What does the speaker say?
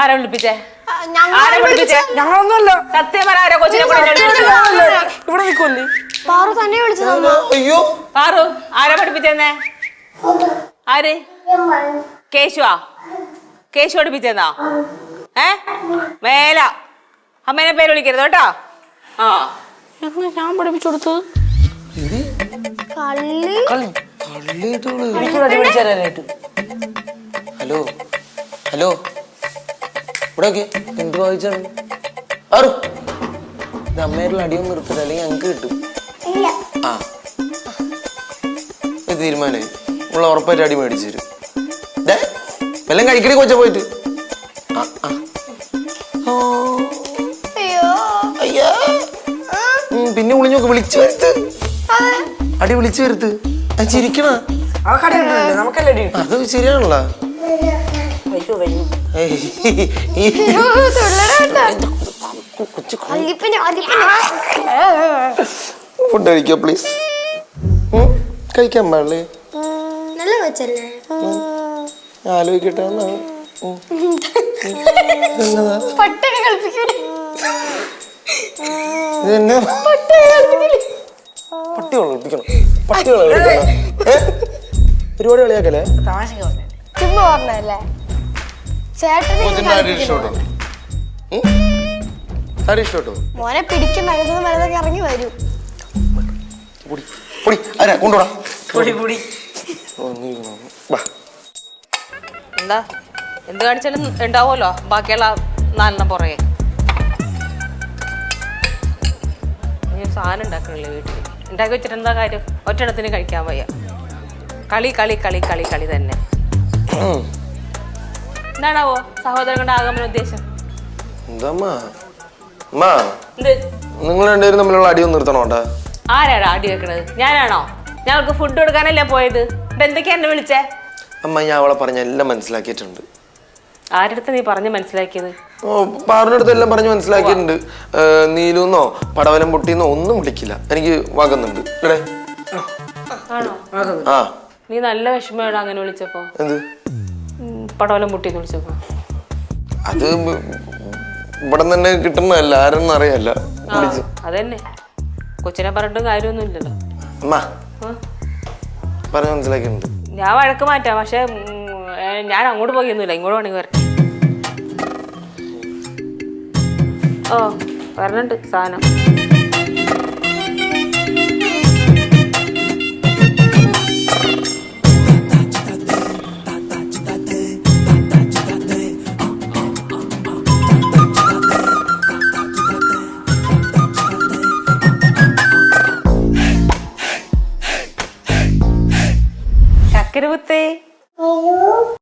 ആരാ വിളിപ്പിച്ചേ? ആരാ വിളിപ്പിച്ചേ? ഞങ്ങളൊന്നുമല്ല. സത്യം പറ ആരാ കൊച്ചിനെ? ഇവിടെ നിൽക്കൊല്ലി പാറു തന്നെ വിളിച്ചത് അയ്യോ. പാറു ആരാ പഠിപ്പിച്ചെന്നേ? ആര്? കേശുവാ? കേശു പഠിപ്പിച്ചെന്നാ? ഏ? മേല. അമ്മേനെ പേര് വിളിക്കരുത് കേട്ടോ. ആ. ഞാൻ പഠിപ്പിച്ചു കൊടുത്തത്? കള്ളി. Hello hello. ഇവിടെ എന്ത് വായിച്ചാണ് ആറു. ഇത് അമ്മയായിട്ടുള്ള അടിയൊന്നും നിർത്തില്ല അല്ലെങ്കിൽ ഞങ്ങൾക്ക് കിട്ടും. ആ. ഇത് തീരുമാനമായി നമ്മൾ ഉറപ്പായിട്ട് അടി മേടിച്ചു തരും. എല്ലാം കഴിക്കണേ കൊച്ച പോയിട്ട്. ആ ആ. ഓ, അയ്യോ. അയ്യാ. ഉം, പിന്നെ വിളിഞ്ഞോക്ക് വിളിച്ചു വരുത്ത്. അടി വിളിച്ചു വരുത്ത്. ചിരിക്കണ? നമുക്കല്ലേ അത് ശരിയാണല്ലോ. ഫുഡ് കഴിക്കോ പ്ലീസ് കഴിക്കാൻ പാടില്ലേ? നല്ല വെച്ചല്ലേ ആലോചിക്കട്ടെ എന്നാണ് പട്ടി വളർത്തിക്കണം പട്ടി വളർത്തിക്കണം ഏ? ഒരുപാട് കളിയാക്കല്ലേ? ചുമ്മാ പറഞ്ഞല്ലേ മോനെ ഇറങ്ങി വരും. കൊണ്ടുപോടാ. എന്താ? എന്ത് കാണിച്ചാലും ഉണ്ടാവുമല്ലോ? ബാക്കിയുള്ള നാലെണ്ണം പുറകെ. സാധനം ഉണ്ടാക്കണില്ലേ വീട്ടിൽ ഉണ്ടാക്കി വെച്ചിട്ട് എന്താ കാര്യം? ഒറ്റയിടത്തിന് കഴിക്കാൻ വയ്യ. കളി കളി കളി കളി കളി തന്നെ. എന്താണാവോ സഹോദരങ്ങളുടെ ആഗമന ഉദ്ദേശം? നിങ്ങൾ രണ്ടുപേരും തമ്മിലുള്ള ഒന്ന് നിർത്തണോ ആരാടാ ആടി വെക്കണത്? ഞാനാണോ? ഞങ്ങൾക്ക് ഫുഡ് കൊടുക്കാനല്ലേ പോയത്? എന്തൊക്കെയാ എന്നെ വിളിച്ചേ? അമ്മ ഞാൻ അവളെ പറഞ്ഞ എല്ലാം മനസ്സിലാക്കിയിട്ടുണ്ട്. ആരുടെ നീ പറഞ്ഞ് മനസ്സിലാക്കിയത്? ഓ പാറിനടുത്ത് എല്ലാം പറഞ്ഞ് മനസ്സിലാക്കിയിട്ടുണ്ട്. നീലൂന്നോ പടവലം പൊട്ടിന്നോ ഒന്നും വിളിക്കില്ല. എനിക്ക് വാകുന്നുണ്ട് ഇവിടെ. ആണോ? ആ. നീ നല്ല വിഷമമാണ് അങ്ങനെ വിളിച്ചപ്പോ. എന്ത്? പടവലം പൊട്ടിന്ന് വിളിച്ചപ്പോ. അത് ഇവിടെ തന്നെ കിട്ടുന്നതല്ല. ആരെന്നും അറിയല്ല. അതന്നെ. കൊച്ചിനെ പറഞ്ഞിട്ടും കാര്യമൊന്നും ഇല്ലല്ലോ അമ്മ പറഞ്ഞു മനസ്സിലാക്കിയിട്ടുണ്ട്. ഞാൻ വഴക്ക് മാറ്റാം. പക്ഷെ ഞാൻ അങ്ങോട്ട് പോയൊന്നുമില്ല ഇങ്ങോട്ട് വേണമെങ്കിൽ വരട്ടെ ഓ വരണുണ്ട് സാധനം. ചക്കര കുത്തേ